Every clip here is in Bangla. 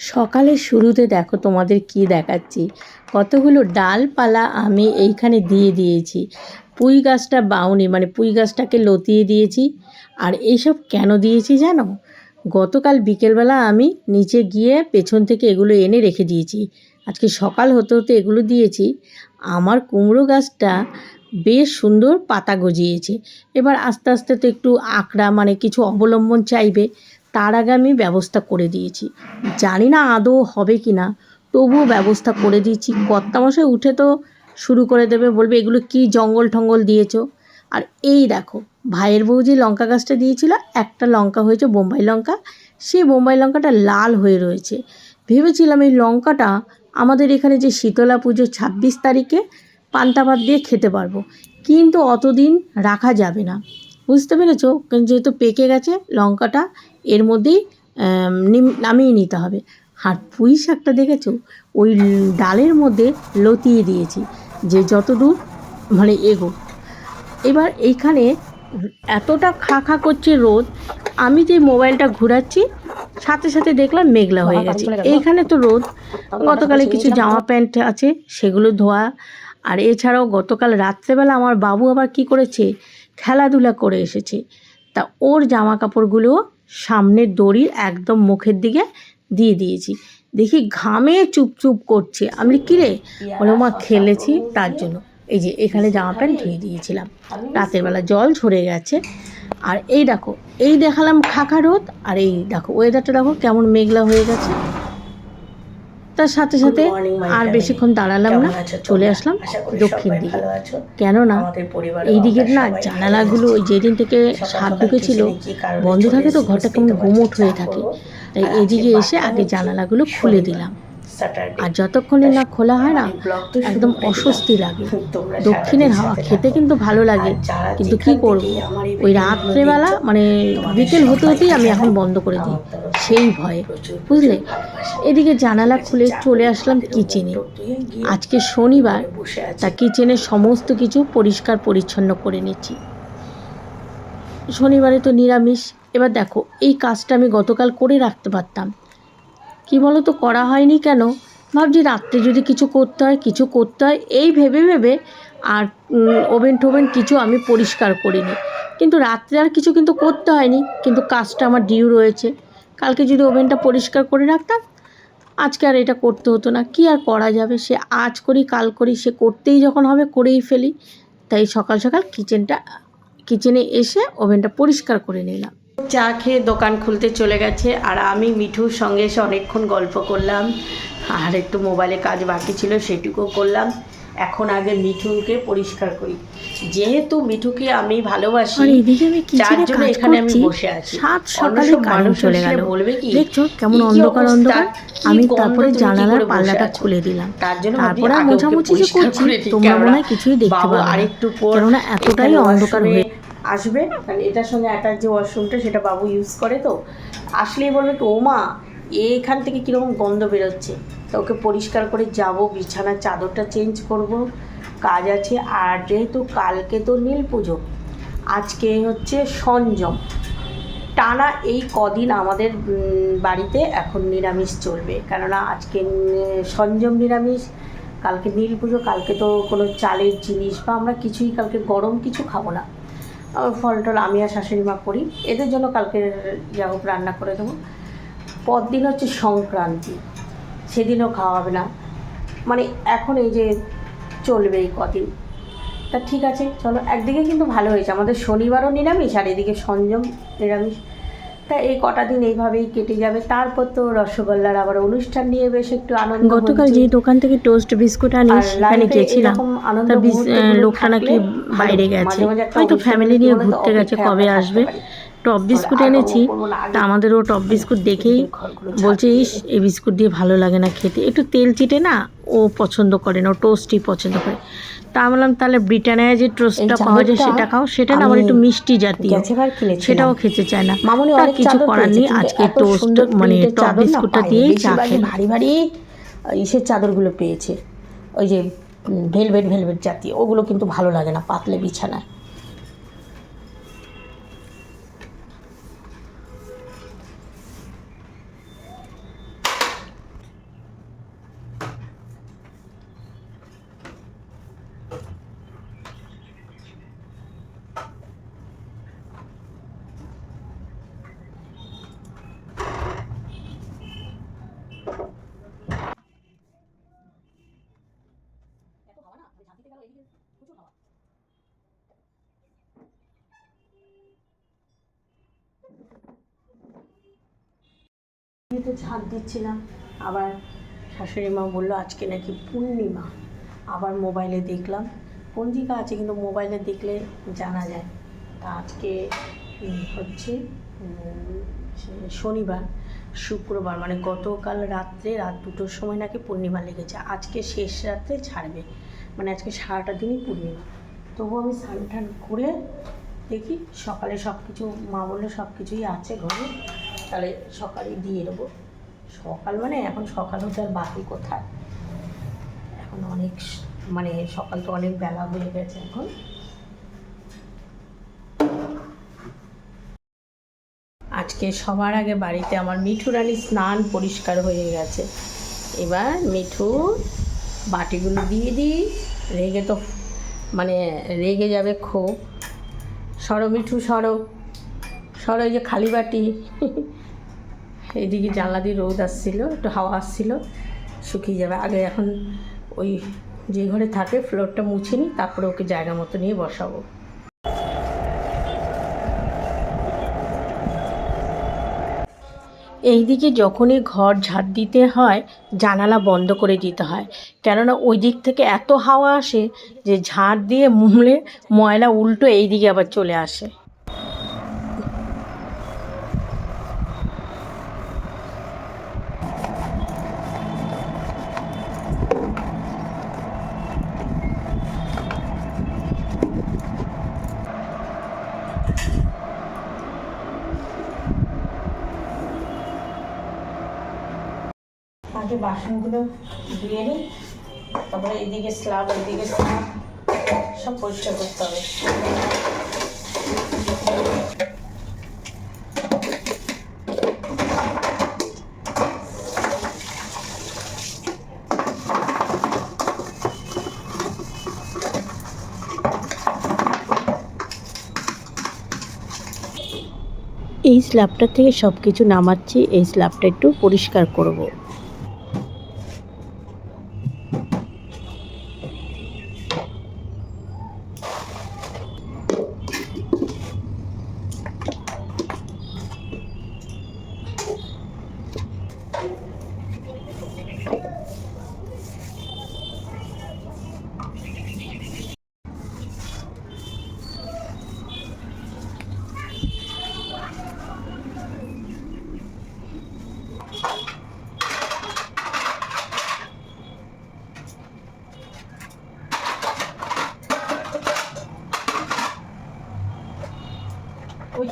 সকালের শুরুতে দেখো তোমাদের কি দেখাচ্ছি। কতগুলো ডালপালা আমি এইখানে দিয়ে দিয়েছি। পুঁই গাছটা বাউনি মানে পুঁই গাছটাকে লতিয়ে দিয়েছি। আর এইসব কেন দিয়েছি জানো? গতকাল বিকেলবেলা আমি নিচে গিয়ে পেছন থেকে এগুলো এনে রেখে দিয়েছি। আজকে সকাল হতে হতে এগুলো দিয়েছি। আমার কুমড়ো গাছটা বেশ সুন্দর পাতা গজিয়েছে। এবার আস্তে আস্তে তো একটু আঁকড়া মানে কিছু অবলম্বন চাইবে। তার আগে আমি ব্যবস্থা করে দিয়েছি। জানি না আদৌ হবে কি না তবুও ব্যবস্থা করে দিয়েছি। কর্তামশাই উঠে তো শুরু করে দেবে, বলবে, এগুলো কি জঙ্গল টঙ্গল দিয়েছ? আর এই দেখো, ভাইয়ের বউ যে লঙ্কা গাছটা দিয়েছিল, একটা লঙ্কা হয়েছে বোম্বাই লঙ্কা। সেই বোম্বাই লঙ্কাটা লাল হয়ে রয়েছে। ভেবেছিলাম এই লঙ্কাটা আমাদের এখানে যে শীতলা পুজো ছাব্বিশ তারিখে পান্তা ভাত দিয়ে খেতে পারব। কিন্তু অতদিন রাখা যাবে না। বুঝতে পেরেছ? যেহেতু পেকে গেছে লঙ্কাটা এর নিম- নামিয়ে নিতে হবে। আর পুঁই শাকটা দেখেছ? ওই ডালের মধ্যে লতিয়ে দিয়েছি যে যত দূর মানে এগো এবার এইখানে এতটা খা খা করছে রোদ আমি যে মোবাইলটা ঘোরাচ্ছি সাথে সাথে দেখলাম মেঘলা হয়ে গেছে। এইখানে তো রোদ। গতকালে কিছু জামা প্যান্ট আছে সেগুলো ধোয়া। আর এছাড়াও গতকাল রাত্রেবেলা আমার বাবু আবার কি করেছে? খেলাধুলা করে এসেছে। তা ওর জামা কাপড়গুলো সামনের দড়ির একদম মুখের দিকে দিয়ে দিয়েছি। দেখি ঘামে চুপ চুপ করছে। আমি কিরে? বলে মা খেলেছি তার জন্য। এই যে এখানে জামা প্যান্ট ধুয়ে দিয়েছিলাম। রাতের বেলা জল ঝরে গেছে। আর এই দেখো এই দেখালাম খাখা রোদ। আর এই দেখো ওয়েদারটা দেখো কেমন মেঘলা হয়ে গেছে। তার সাথে সাথে আর বেশিক্ষণ দাঁড়ালাম না চলে আসলাম দক্ষিণ দিকে। কেননা এই দিকের না জানালাগুলো ওই যেদিন থেকে সাপ ঢুকেছিল বন্ধ থাকে তো ঘরটা কেমন গুমোট হয়ে থাকে। তাই এদিকে এসে আগে জানালাগুলো খুলে দিলাম। আর যতক্ষণে না খোলা হয় না একদম অস্বস্তি লাগে। দক্ষিণের হাওয়া খেতে কিন্তু ভালো লাগে। কিন্তু কি করব? ওই রাত্রেবেলা মানে বিকেল হতে হতেই আমি এখন বন্ধ করে দিই। সেই ভয়ে। বুঝলে? এদিকে জানালা খুলে চলে আসলাম কিচেনে আজকে শনিবার তা কিচেনের সমস্ত কিছু পরিষ্কার পরিচ্ছন্ন করে নিচ্ছি। শনিবারে তো নিরামিষ। এবার দেখো এই কাজটা আমি গতকাল করে রাখতে পারতাম। কি বলো তো করা হয়নি কেন? ভাবছি রাত্রে যদি কিছু করতে হয়, কিছু করতে হয়, এই ভেবে ভেবে আর ওভেন টোভেন কিছু আমি পরিষ্কার করিনি। কিন্তু রাত্রে আর কিছু কিন্তু করতে হয়নি, কিন্তু কাজটা আমার ডিউ রয়েছে। কালকে যদি ওভেনটা পরিষ্কার করে রাখতাম, আজকে আর এটা করতে হতো না। কি আর করা যাবে? সে আজ করি, কাল করি, সে করতেই যখন হবে, করেই ফেলি। তাই সকাল সকাল কিচেনটা কিচেনে এসে ওভেনটা পরিষ্কার করে নিলাম। চা খেয়ে দোকান খুলতে চলে গেছে আর আমি মিঠুর সঙ্গে এসে অনেকক্ষণ গল্প করলাম। আর একটু মোবাইলে কাজ বাকি ছিল সেটুকুও করলাম। এখন আগে মিঠুকে পরিষ্কার করি। যেহেতু মিঠুকে আমি ভালোবাসি যার জন্য এখানে আমি বসে আছি। সাত সকালে মানুষ চলে গেল। বলবে কি দেখছ কেমন "কি কি অন্ধকার? অন্ধকার আমি তারপরে জানালার পাল্লাটা খুলে দিলাম। তার জন্য তারপরে মোছামুছি যে করছি? করে তোমরা মনে হয় কিছুই দেখতে বাবু পাবে না। কেননা এতটাই অন্ধকার হয়ে আসবে। কারণ এটার সঙ্গে অ্যাটাচ যে ওয়াশরুমটা সেটা বাবু ইউজ করে তো। আসলেই বলবে কি ও মা এখান থেকে কীরকম গন্ধ বেরোচ্ছে। তো ওকে পরিষ্কার করে যাব, বিছানার চাদরটা চেঞ্জ করব, কাজ আছে। আর যেহেতু কালকে তো নীল পুজো, আজকে হচ্ছে সঞ্জম। টানা এই কদিন আমাদের বাড়িতে এখন নিরামিষ চলবে। কেননা আজকে সঞ্জম নিরামিষ, কালকে নীল পুজো, কালকে তো কোনো চালের জিনিস বা আমরা কিছুই কালকে গরম কিছু খাব না। ফল টল আমি আর শাশুড়ি মা করি। এদের জন্য কালকে যা হোক রান্না করে দেবো। পরদিন হচ্ছে সংক্রান্তি। সেদিনও খাওয়া হবে না। মানে এখন এই যে চলবে এই কদিন। তা ঠিক আছে, চলো। একদিকে কিন্তু ভালো হয়েছে। আমাদের শনিবারও নিরামিষ আর এদিকে সংযম নিরামিষ। তা এই কটা দিন এইভাবেই কেটে যাবে। তারপর তো রসগোল্লার আবার অনুষ্ঠান নিয়ে বেশ একটু আনন্দ গতকাল। যে দোকান থেকে টোস্ট বিস্কুট আনি সেখানে গেছিলাম তা লোকটা নাকি বাইরে গেছে। হয়তো ফ্যামিলি নিয়ে ঘুরতে গেছে কবে আসবে? টপ বিস্কুট এনেছি তা আমাদেরও টপ বিস্কুট দেখেই বলছে ইস এই বিস্কুট দিয়ে ভালো লাগে না খেতে। একটু তেল চিটে না ও পছন্দ করে না ও টোস্টই পছন্দ করে। তা আমি বললাম তাহলে ব্রিটানায় যে টোস্টটা পাওয়া যায় সেটা খাও সেটা না আমার একটু মিষ্টি জাতীয়। সেটাও খেতে চায় না মামনি তা কিছু করার নেই আজকে টোস্ট মানে টপ বিস্কুটটা। দিয়েই চা ভারী ভারী ইসের চাদরগুলো পেয়েছে ওই যে ভেলভেট ভেলভেট জাতীয় ওগুলো কিন্তু ভালো লাগে না পাতলে বিছানায় তো ঝাঁট দিচ্ছিলাম। আবার শাশুড়ি মা বলল, আজকে নাকি পূর্ণিমা। আবার মোবাইলে দেখলাম, পঞ্জিকা আছে, কিন্তু মোবাইলে দেখলে জানা যায়। তা আজকে হচ্ছে শনিবার, শুক্রবার মানে গতকাল রাত্রে রাত দুটোর সময় নাকি পূর্ণিমা লেগেছে। আজকে শেষ রাত্রে ছাড়বে। মানে আজকে সারাটা দিনই পূর্ণিমা। তবু আমি স্নান টান করে দেখি, সকালে সব কিছু মা বলল সব কিছুই আছে ঘরে। তাহলে সকালে দিয়ে দেবো। সকাল মানে এখন সকাল হতে আর বাকি কোথায়? এখন অনেক মানে সকাল তো অনেক বেলা হয়ে গেছে এখন। আজকে সবার আগে বাড়িতে আমার মিঠু রানী স্নান পরিষ্কার হয়ে গেছে। এবার মিঠু বাটিগুলো দিয়ে দিই। রেগে তো মানে রেগে যাবে খুব। সরো মিঠু, সরো। সরো ওই যে খালি বাটি এইদিকে জানলা দিয়ে রোদ আসছিল, একটু হাওয়া আসছিল, শুকিয়ে যাবে। আগে এখন ওই যে ঘরে থাকে, ফ্লোরটা মুছে নিই তারপরে ওকে জায়গা মতো নিয়ে বসাবো। এইদিকে যখনই ঘর ঝাড় দিতে হয়, জানালা বন্ধ করে দিতে হয়। কেননা ওই দিক থেকে এত হাওয়া আসে যে ঝাড় দিয়ে মুড়লে ময়লা উল্টো এই দিকে আবার চলে আসে আগে বাসনগুলো ধুয়ে নিই। তারপরে এইদিকে স্ল্যাব এইদিকে স্ল্যাব সব পরিষ্কার করতে হবে। এই স্ল্যাবটা থেকে সব কিছু নামাচ্ছি, এই স্ল্যাবটা একটু পরিষ্কার করব।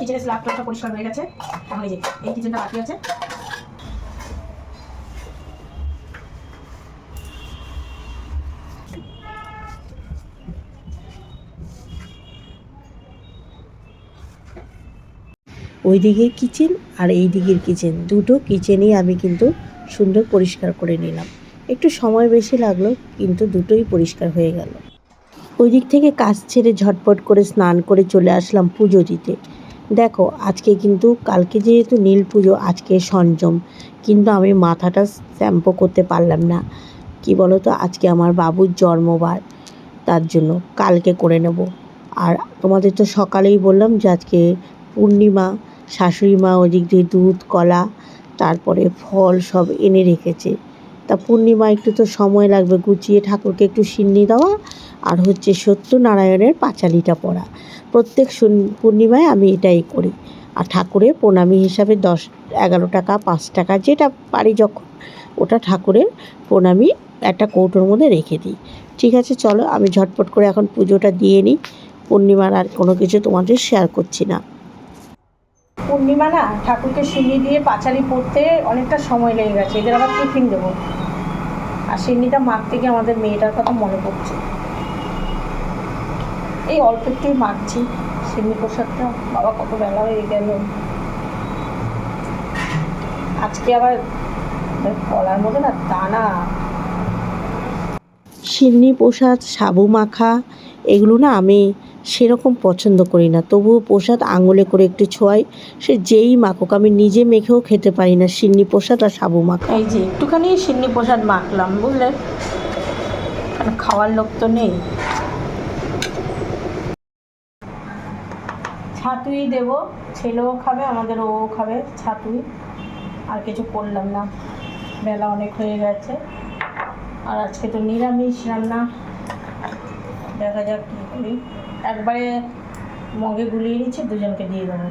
কিচেনের স্ল্যাব টপটা পরিষ্কার হয়ে গেছে এই যে, এই কিচেনটা বাকি আছে। ওই দিকের কিচেন আর এই দিকের কিচেন, দুটো কিচেনই আমি কিন্তু সুন্দর পরিষ্কার করে নিলাম। একটু সময় বেশি লাগল, কিন্তু দুটোই পরিষ্কার হয়ে গেল। ওই দিক থেকে কাজ ছেড়ে ঝটপট করে স্নান করে চলে আসলাম পুজো দিতে। দেখো, আজকে কিন্তু, কালকে যেহেতু নীল পুজো, আজকে সঞ্জম। কিন্তু আমি মাথাটা শ্যাম্পু করতে পারলাম না। কি বলো তো আজকে আমার বাবুর জন্মবার, তার জন্য কালকে করে নেব। আর তোমাদের তো সকালেই বললাম যে আজকে পূর্ণিমা, শাশুড়ি মা ওদিক দিয়ে দুধ, কলা, তারপরে ফল সব এনে রেখেছে। তা পূর্ণিমা একটু তো সময় লাগবে, গুছিয়ে ঠাকুরকে একটু সিন্নি দেওয়া আর হচ্ছে সত্যনারায়ণের পাঁচালিটা পড়া। প্রত্যেক পূর্ণিমায় আমি এটাই করি। আর ঠাকুরের প্রণামী হিসাবে দশ, এগারো টাকা, পাঁচ টাকা, যেটা পারি যখন, ওটা ঠাকুরের প্রণামী একটা কৌটোর মধ্যে রেখে দিই। ঠিক আছে, চলো আমি ঝটপট করে এখন পুজোটা দিয়ে নিই। পূর্ণিমার আর কোনো কিছু তোমাদের শেয়ার করছি না। পূর্ণিমা না, ঠাকুরকে সিন্নি দিয়ে পাঁচালি পড়তে অনেকটা সময় লেগে গেছে। এদের আবার টিফিন দেবো। আর সিন্নিটা মাখতে গিয়ে আমাদের মেয়েটার কথা মনে পড়ছে। এই অল্প একটুই মাখছি। সিন্নি প্রসাদটা বাবা কত বেলা হয়ে গেল। আজকে আবার কলার মধ্যে না দানা। সিন্নি প্রসাদ সাবু মাখা এগুলো না আমি সেরকম পছন্দ করি না। তবুও প্রসাদ আঙুলে করে একটু ছোঁয়াই সে যেই মাখুক আমি নিজে মেখেও খেতে পারি না সিন্নি প্রসাদ আর সাবু মাখা। এই যে একটুখানি সিন্নি প্রসাদ মাখলাম বুঝলে? খাওয়ার লোক তো নেই। ছাতুই দেব। ছেলেও খাবে আমাদের ও খাবে ছাতুই। আর কিছু করলাম না। বেলা অনেক হয়ে গেছে। আর আজকে তো নিরামিষ রান্না। দেখা যাক কী করি। একবারে মগে গুলিয়ে নিচ্ছে, দুজনকে দিয়ে দেবো।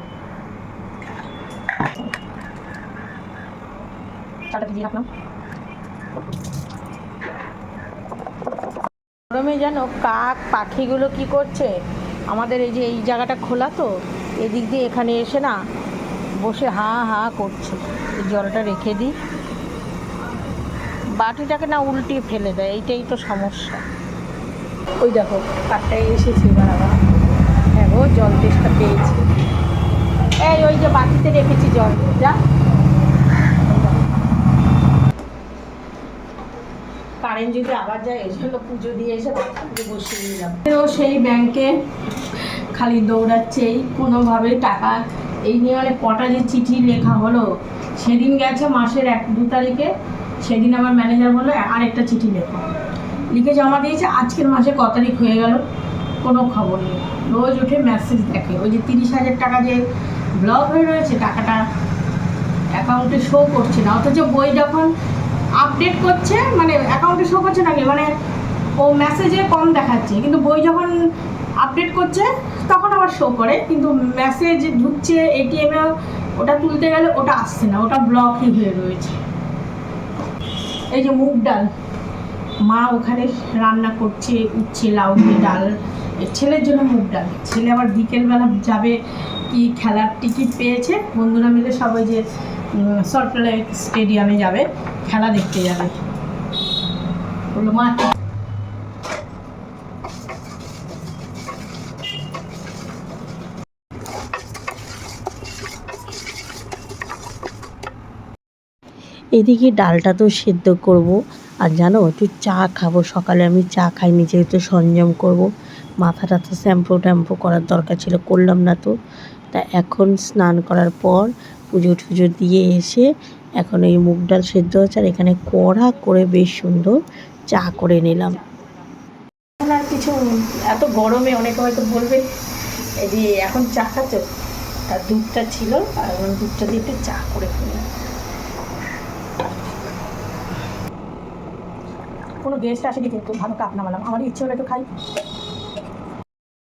গরমে জানো, কাক পাখিগুলো কি করছে? আমাদের এই যে এই জায়গাটা খোলা তো এদিক দিয়ে এখানে এসে না বসে হা হা করছে। এই জলটা রেখে দিই। বাটিটাকে না উল্টিয়ে ফেলে দেয় এইটাই তো সমস্যা। ওই দেখো কাকটাই এসেছে আবার। হ্যাঁ গো জল তেষ্টা পেয়েছি। এই ওই যে বাটিতে রেখেছি জল যা। কারেন্ট যদি আবার যায় এই পুজো দিয়ে এসে বাচ্চা পুজো বসিয়ে নিলাম। ও সেই ব্যাংকে খালি দৌড়াচ্ছেই কোনোভাবে টাকা, এই নিয়ে মানে কটা যে চিঠি লেখা হলো, সেদিন গেছে মাসের এক, দু তারিখে, সেদিন আমার ম্যানেজার বলল, আরেকটা চিঠি লেখো। লিখে জমা দিয়েছে, আজকের মাসে ক তারিখ হয়ে গেল? কোনো খবর নেই। রোজ উঠে মেসেজ দেখে। ওই যে তিরিশ হাজার টাকা যে ব্লক হয়ে রয়েছে, টাকাটা অ্যাকাউন্টে শো করছে না। অথচ বই যখন আপডেট করছে মানে অ্যাকাউন্টে শো করছে নাকি? মানে ও মেসেজে কম দেখাচ্ছে, কিন্তু বই যখন আপডেট করছে, তখন আবার শো করে, কিন্তু মেসেজ ঢুকছে এটিএমে ওটা তুলতে গেলে ওটা আসছে না, ওটা ব্লকই হয়ে রয়েছে। এই যে মুগ ডাল, মা ওখানে রান্না করছে, উচ্ছে, লাউ ডাল। ছেলের জন্য মুগ ডাল। ছেলে আবার বিকেলবেলা যাবে, কি খেলার টিকিট পেয়েছে? বন্ধুরা মিলে সবাই যে সল্টলেক স্টেডিয়ামে যাবে। খেলা দেখতে যাবে। এদিকে ডালটা তো সেদ্ধ করব। আর জানো, একটু চা খাব। সকালে আমি চা খাই খাইনি যেহেতু সঞ্জম করব। মাথাটা তো শ্যাম্পু ট্যাম্পু করার দরকার ছিল, করলাম না তো। তা এখন স্নান করার পর পুজো টুজো দিয়ে এসে এখন এই মুগ ডাল সেদ্ধ হচ্ছে আর এখানে কড়া করে বেশ সুন্দর চা করে নিলাম। এখন আর কিছু এত গরমে অনেকে হয়তো বলবে, এই যে এখন চা খাচ্ছ? তার দুধটা ছিল, আর দুধটা দিয়ে একটু চা করে ফেলি কোনো গেস্ট আসেনি কিন্তু, ভালো কাপ নামালাম আমার ইচ্ছে হলো একটু খাই।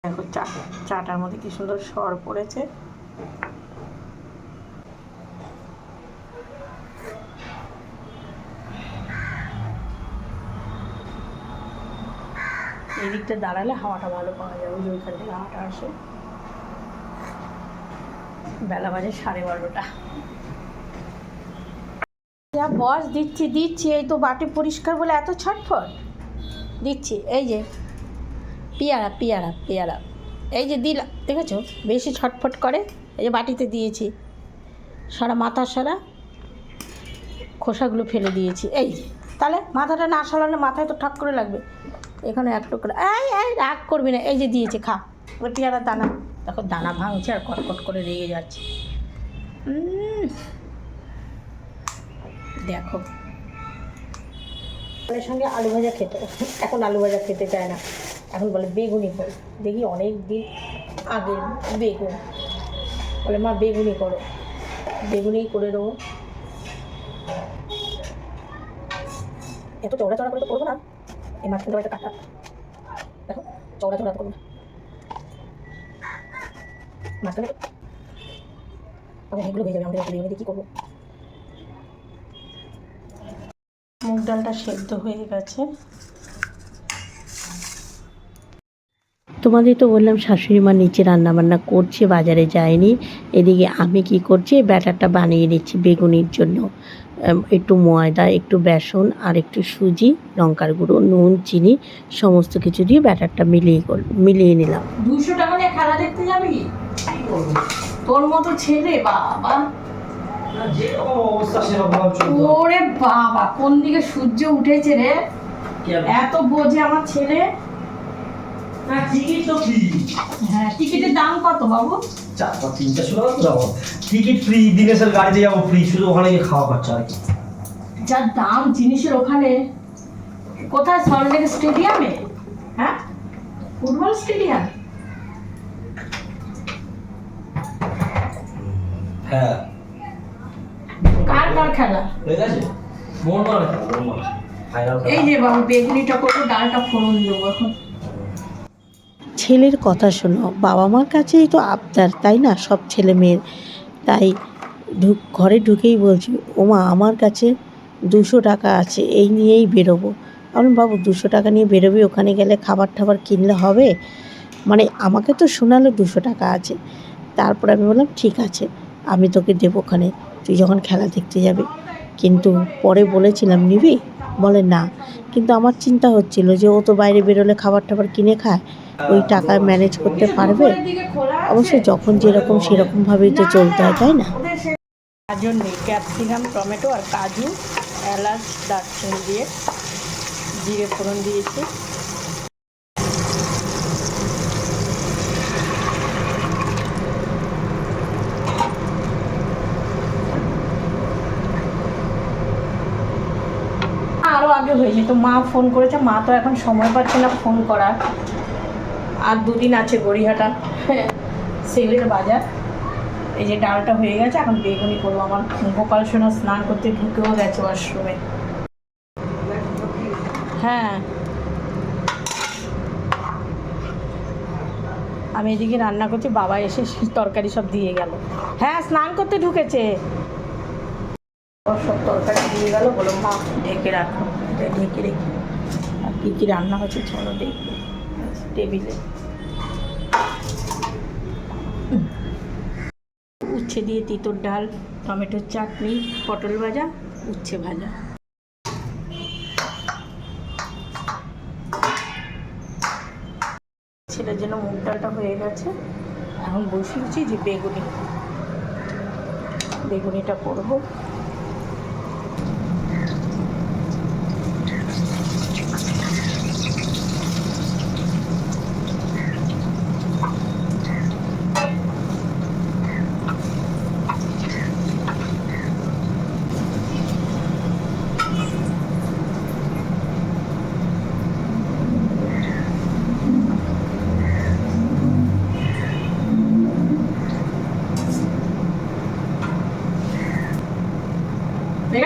দেখো চা, চাটার মধ্যে কি সুন্দর সর পড়েছে। এই দিকটা দাঁড়ালে হাওয়াটা ভালো পাওয়া যাবে, যে ওইখান থেকে হাওয়াটা আসে। বেলা বাজে সাড়ে বারোটা। যা বস, দিচ্ছি দিচ্ছি, এই তো বাটি পরিষ্কার বলে এত ছটফট। দিচ্ছি, এই যে, পেয়ারা পেয়ারা পেয়ারা। এই যে দিলাম দেখেছ? বেশি ছটফট করে, এই যে বাটিতে দিয়েছি। সারা মাথা সারা খোসাগুলো ফেলে দিয়েছি। এই, তাহলে মাথাটা না সারালে মাথায় তো ঠাক করে লাগবে। এখানে এক টুকরো। এই এই, রাগ করবি না। এই যে দিয়েছে, খা। ওই পেয়ারা দানা। দেখো, দানা ভাঙছে আর কটকট করে রেগে যাচ্ছে। দেখো। এর সঙ্গে আলু ভাজা খেতে এখন আলু ভাজা খেতে চায় না। এখন বলে, বেগুনি করো। দেখি অনেক দিন আগে বেগুন। বলে, মা, বেগুনি করো। বেগুনি করে দেবো। এত চড়া চড়া করে তো করব না। এই মাঝখানটা একটা কাটা। দেখো চৌড়া চৌড়া তো করব না। মাঝখানে তবে এগুলো ভেজে যাবে আমাদের রেখে কী করব? মুগ ডালটা সেদ্ধ হয়ে গেছে। তোমাদের তো বললাম শাশুড়ি মা নিচে রান্না বান্না করছে বাজারে যায়নি। এদিকে আমি কি করছি ব্যাটারটা বানিয়ে নিচ্ছি বেগুনির জন্য। একটু ময়দা একটু বেসন আর একটু সুজি লঙ্কার গুঁড়ো নুন চিনি সমস্ত কিছু দিয়ে ব্যাটারটা মিলিয়ে কর- মিলিয়ে নিলাম। দুশো টাকা নিয়ে খেলা দেখতে যাবি? তোর মতো ছেলে বাবা। ওরে বাবা কোন দিকে সূর্য উঠেছে রে? এত বোঝে আমার ছেলে? না টিকিট তো ফ্রি হ্যাঁ টিকিটের দাম কত বাবু? চারটা তিনটা শুরু টিকিট ফ্রি দিনেশের গাড়িতে যাব ফ্রি শুধু ওখানে গিয়ে খাওয়া খরচা আর কি। যা দাম জিনিসের ওখানে কোথায়? সল্টলেক স্টেডিয়ামে হ্যাঁ? ফুটবল স্টেডিয়াম হ্যাঁ। কার কার খেলা? হয়ে গেছে? এই যে বাবু বেগুনিটা করব ডালটা ফোড়ন দেবো এখন। ছেলের কথা শোনো। বাবা মার কাছেই তো আবদার, তাই না? সব ছেলে মেয়ের। তাই ঢুক, ঘরে ঢুকেই বলছি, ওমা, আমার কাছে দুশো টাকা আছে, এই নিয়েই বেরোবো। আমি বাবু, দুশো টাকা নিয়ে বেরোবি? ওখানে গেলে খাবার টাবার কিনলে হবে? মানে আমাকে তো শোনালো দুশো টাকা আছে। তারপর আমি বললাম, ঠিক আছে, আমি তোকে দেবো ওখানে। তুই যখন খেলা দেখতে যাবি। কিন্তু পরে বলেছিলাম, নিবি? বলে, না। কিন্তু আমার চিন্তা হচ্ছিল যে, ও তো বাইরে বেরোলে খাবার টাবার কিনে খায়। ওই টাকা ম্যানেজ করতে পারবে? অবশ্য যখন যেরকম সেরকমভাবেই তো চলতে হয়, তাই না? গাজর নেই, ক্যাপসিকাম, টমেটো আর কাজু, এলাচ, দারচিনি দিয়ে জিরে ফোড়ন দিয়েছি। আরও আগে হয়ে যেত মা ফোন করেছে, মা তো এখন সময় পাচ্ছে না ফোন করার। আর দুদিন আছে গড়িয়াহাটা। সেলের বাজার। এই যে ডালটা হয়ে গেছে এখন বেগুনি করব। আমার গোপাল সোনা স্নান করতে ঢুকেও গেছে ওয়াশরুমে। হ্যাঁ। আমি এদিকে রান্না করছি বাবা এসে তরকারি সব দিয়ে গেল। হ্যাঁ স্নান করতে ঢুকেছে। সব তরকারি দিয়ে গেল বলো মা ঢেকে রাখো ঢেকে রেখে আর কী কী রান্না হচ্ছে চলো দেখবে টেবিলে। উচ্ছে দিয়ে তিতর ডাল, টমেটোর চাটনি, পটল ভাজা, উচ্ছে ভাজা। ছেলের জন্য মুগ ডালটা হয়ে গেছে, এখন বসিয়েছি যে বেগুনি। বেগুনিটা করব। ঠিক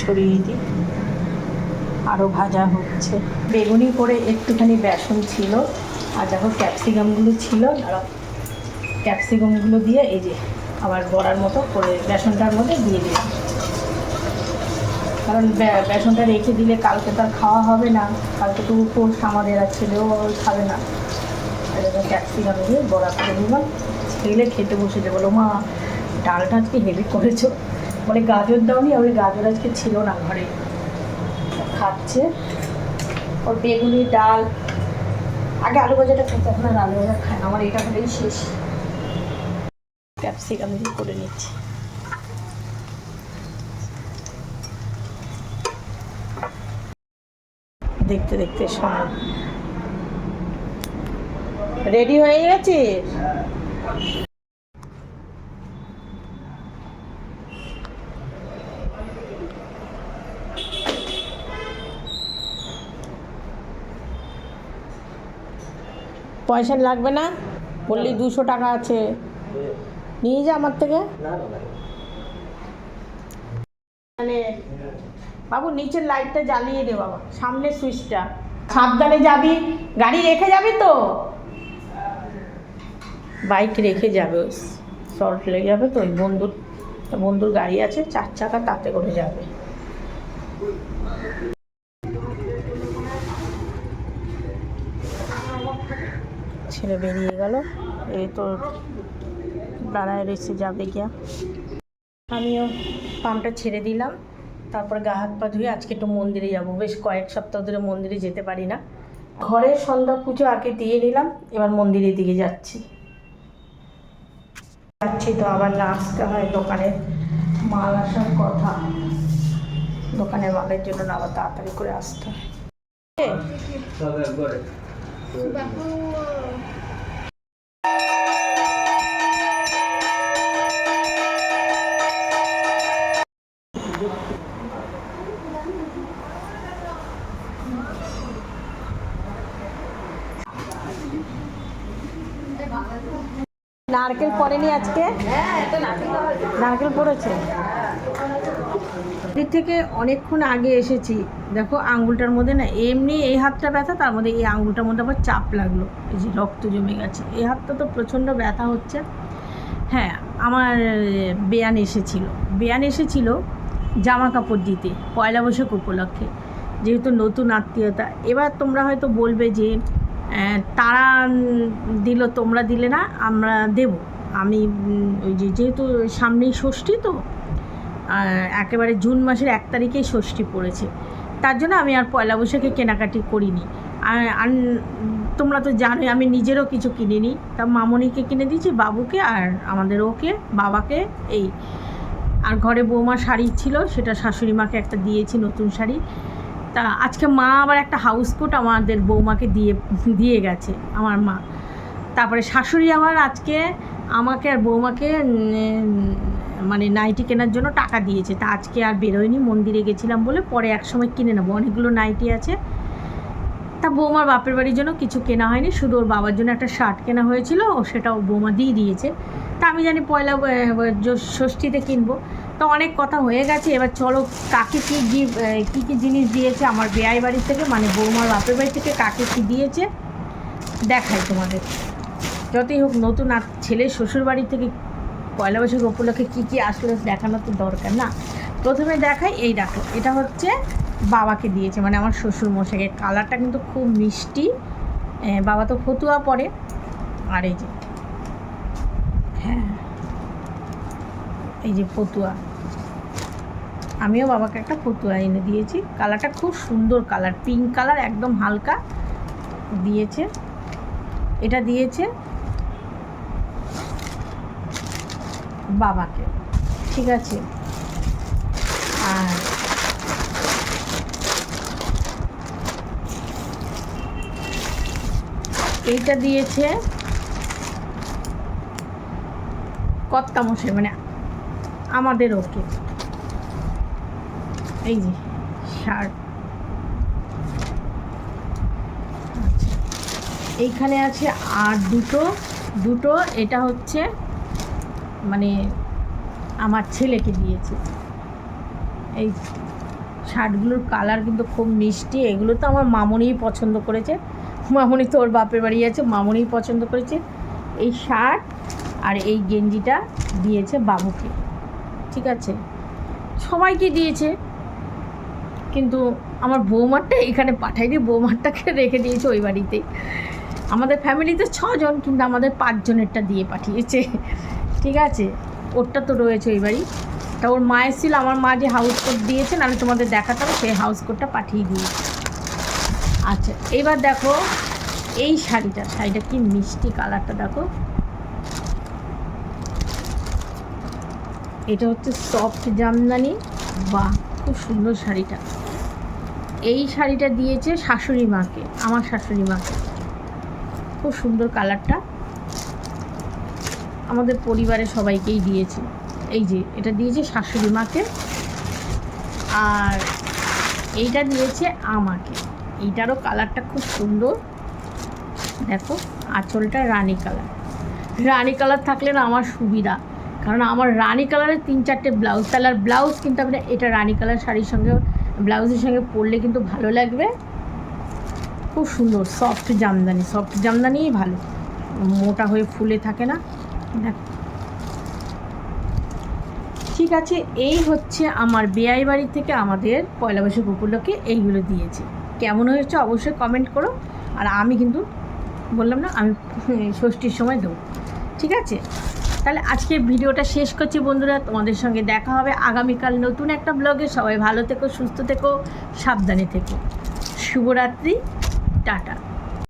ছড়িয়ে দিই। আরও ভাজা হচ্ছে। বেগুনি করে একটুখানি বেসন ছিল, আর দেখো ক্যাপসিকামগুলো ছিল। দাঁড়াও। ক্যাপসিকামগুলো দিয়ে এই যে আবার বড়ার মতো করে বেসনটার মধ্যে দিয়ে দিলাম। কারণ বেসনটা রেখে দিলে কালকে তার খাওয়া হবে না। কালকে তো উপোস আমাদের আর ছেলেও খাবে না। ক্যাপসিকাম দিয়ে বড়া করে দিলাম ছেলে খেতে বসে বলো, মা, ডালটা আজকে হেভি করেছ। বলে, গাজর দাওনি ওই গাজর আজকে ছিল না ঘরে। খাচ্ছে। ওর বেগুনি ডাল। আগে আলু ভাজাটা খেতে আর আলু ভাজা খায় আমার এটা হলেই শেষ। ক্যাপসিকাম দিয়ে করে নিচ্ছি। দেখতে দেখতে সময়। রেডি হয়ে গেছিস পয়সা লাগবে না? বললি দুশো টাকা আছে। নিয়ে যা আমার থেকে। মানে বাবু, নিচের লাইটটা জ্বালিয়ে দে বাবা সামনে সুইচটা সাবধানে যাবি, গাড়ি রেখে যাবি তো? বাইক রেখে যাবে শর্ট লেগে যাবে তো, ওই বন্ধুর বন্ধুর গাড়ি আছে, চার চাকা তাতে করে যাবে। ছেলে বেরিয়ে গেল, এই তো দাঁড়ায় রয়েছে যাবে গিয়া। আমিও পাম্পটা ছেড়ে দিলাম। তারপর গা হাত পা ধুয়ে আজকে একটু মন্দিরে যাব। বেশ কয়েক সপ্তাহ ধরে মন্দিরে যেতে পারি না। ঘরের সন্ধ্যা পুজো আগে দিয়ে নিলাম এবার মন্দিরের দিকে যাচ্ছি। যাচ্ছি তো আবার না আসতে হয় দোকানে। মাল আসার কথা। দোকানে মালের জন্য না আবার তাড়াতাড়ি করে আসতে হয়। নারকেল পড়েনি আজকে? নারকেল পড়েছে? দিক থেকে অনেকক্ষণ আগে এসেছি। দেখো আঙ্গুলটার মধ্যে না, এমনি এই হাতটা ব্যথা, তার মধ্যে এই আঙ্গুলটার মধ্যে আবার চাপ লাগল। এই যে রক্ত জমে গেছে। এই হাতটা তো প্রচণ্ড ব্যথা হচ্ছে। হ্যাঁ আমার বেয়ান এসেছিল। বেয়ান এসেছিল জামা কাপড় দিতে, পয়লা বৈশাখ উপলক্ষে। যেহেতু নতুন আত্মীয়তা, এবার তোমরা হয়তো বলবে যে তারা দিল, তোমরা দিলে না, আমরা দেব। আমি ওই যে যেহেতু সামনেই ষষ্ঠী, তো একেবারে জুন মাসের এক তারিখেই ষষ্ঠী পড়েছে। তার জন্য আমি আর পয়লা বৈশাখে কেনাকাটি করিনি। আর তোমরা তো জানোই, আমি নিজেরও কিছু কিনিনি। তা মামনিকে কিনে দিয়েছি, বাবুকে আর আমাদের ওকে, বাবাকে, এই, আর ঘরে বৌমা শাড়ি ছিল, সেটা শাশুড়ি মাকে একটা দিয়েছি নতুন শাড়ি। তা আজকে মা আবার একটা হাউস কোট আমাদের বৌমাকে দিয়ে দিয়ে গেছে, আমার মা। তারপরে শাশুড়ি আবার আজকে আমাকে আর বৌমাকে মানে নাইটি কেনার জন্য টাকা দিয়েছে। তা আজকে আর বেরোয়নি, মন্দিরে গেছিলাম বলে পরে এক সময় কিনে নেব। অনেকগুলো নাইটি আছে। তা বৌমার বাপের বাড়ির জন্য কিছু কেনা হয়নি, শুধু ওর বাবার জন্য একটা শার্ট কেনা হয়েছিল, ও সেটাও বৌমা দিয়ে দিয়েছে। তা আমি জানি পয়লা ষষ্ঠীতে কিনবো। তো অনেক কথা হয়ে গেছে। এবার চলো কাকে কী গিফট কী কী জিনিস দিয়েছে আমার বেয়াই বাড়ি থেকে মানে বৌমার বাপের বাড়ি থেকে কাকে কী দিয়েছে, দেখাই তোমাদের। যতই হোক নতুন আর ছেলে শ্বশুর বাড়ি থেকে পয়লা বৈশাখ উপলক্ষে কী কী আসলে দেখানো তো দরকার না। প্রথমে দেখাই, এই দেখো, এটা হচ্ছে বাবাকে দিয়েছে মানে আমার শ্বশুর মশাইকে। কালারটা কিন্তু খুব মিষ্টি বাবা তো ফতুয়া পরে। আর এই যে হ্যাঁ এই যে ফতুয়া। আমিও বাবাকে একটা ফতুয়া এনে দিয়েছি। কালারটা খুব সুন্দর কালার পিঙ্ক কালার একদম হালকা দিয়েছে। এটা দিয়েছে বাবাকে, ঠিক আছে? আর এইটা দিয়েছে কর্তামশাই মানে আমাদের ওকে। এই যে শার্ট আচ্ছা। এইখানে আছে আর দুটো দুটো, এটা হচ্ছে মানে আমার ছেলেকে দিয়েছে। এই শার্টগুলোর কালার কিন্তু খুব মিষ্টি। এগুলো তো আমার মামনিই পছন্দ করেছে। মামনি তো ওর বাপের বাড়ি আছে, মামনিই পছন্দ করেছে। এই শার্ট আর এই গেঞ্জিটা দিয়েছে বাবুকে। ঠিক আছে? সবাইকে দিয়েছে। কিন্তু আমার বৌমারটা এখানে পাঠাই দিয়ে বৌমারটাকে রেখে দিয়েছে ওই বাড়িতেই। আমাদের ফ্যামিলিতে ছজন কিন্তু আমাদের পাঁচজনেরটা দিয়ে পাঠিয়েছে। ঠিক আছে? ওরটা তো রয়েছে ওই বাড়ি। তা ওর মায়ের এসেছিল, আমার মা যে হাউস কোট দিয়েছে নাহলে তোমাদের দেখাতাম, সেই হাউস কোটটা পাঠিয়ে দিয়েছে। আচ্ছা এবার দেখো, এই শাড়িটা শাড়িটা কি মিষ্টি কালারটা দেখো। এটা হচ্ছে সফট জামদানি। বাহ, খুব সুন্দর শাড়িটা। এই শাড়িটা দিয়েছে শাশুড়ি মাকে, আমার শাশুড়ি মাকে খুব সুন্দর কালারটা আমাদের পরিবারের সবাইকেই দিয়েছে। এই যে, এটা দিয়েছে শাশুড়ি মাকে আর এইটা দিয়েছে আমাকে। এইটারও কালারটা খুব সুন্দর। দেখো, আঁচলটা রানী কালার। রানী কালার থাকলে না আমার সুবিধা, কারণ আমার রানী কালারের তিন চারটে ব্লাউজ, তাহলে ব্লাউজ কিন্তু আমি এটা রানী কালার শাড়ির সঙ্গে ব্লাউজের সঙ্গে পরলে কিন্তু ভালো লাগবে। খুব সুন্দর সফট জামদানি সফট জামদানিই ভালো। মোটা হয়ে ফুলে থাকে না। দেখো। ঠিক আছে, এই হচ্ছে আমার বেয়াই বাড়ি থেকে আমাদের পয়লা বৈশাখ উপলক্ষে এইগুলো দিয়েছে। কেমন হয়েছে অবশ্যই কমেন্ট করো। আর আমি কিন্তু বললাম না, আমি ষষ্ঠীর সময় দেবো। ঠিক আছে? তাহলে আজকে ভিডিওটা শেষ করছি বন্ধুরা, তোমাদের সঙ্গে দেখা হবে আগামীকাল নতুন একটা ব্লগে। সবাই ভালো থেকো, সুস্থ থেকো, সাবধানে থেকো। শুভরাত্রি, টাটা।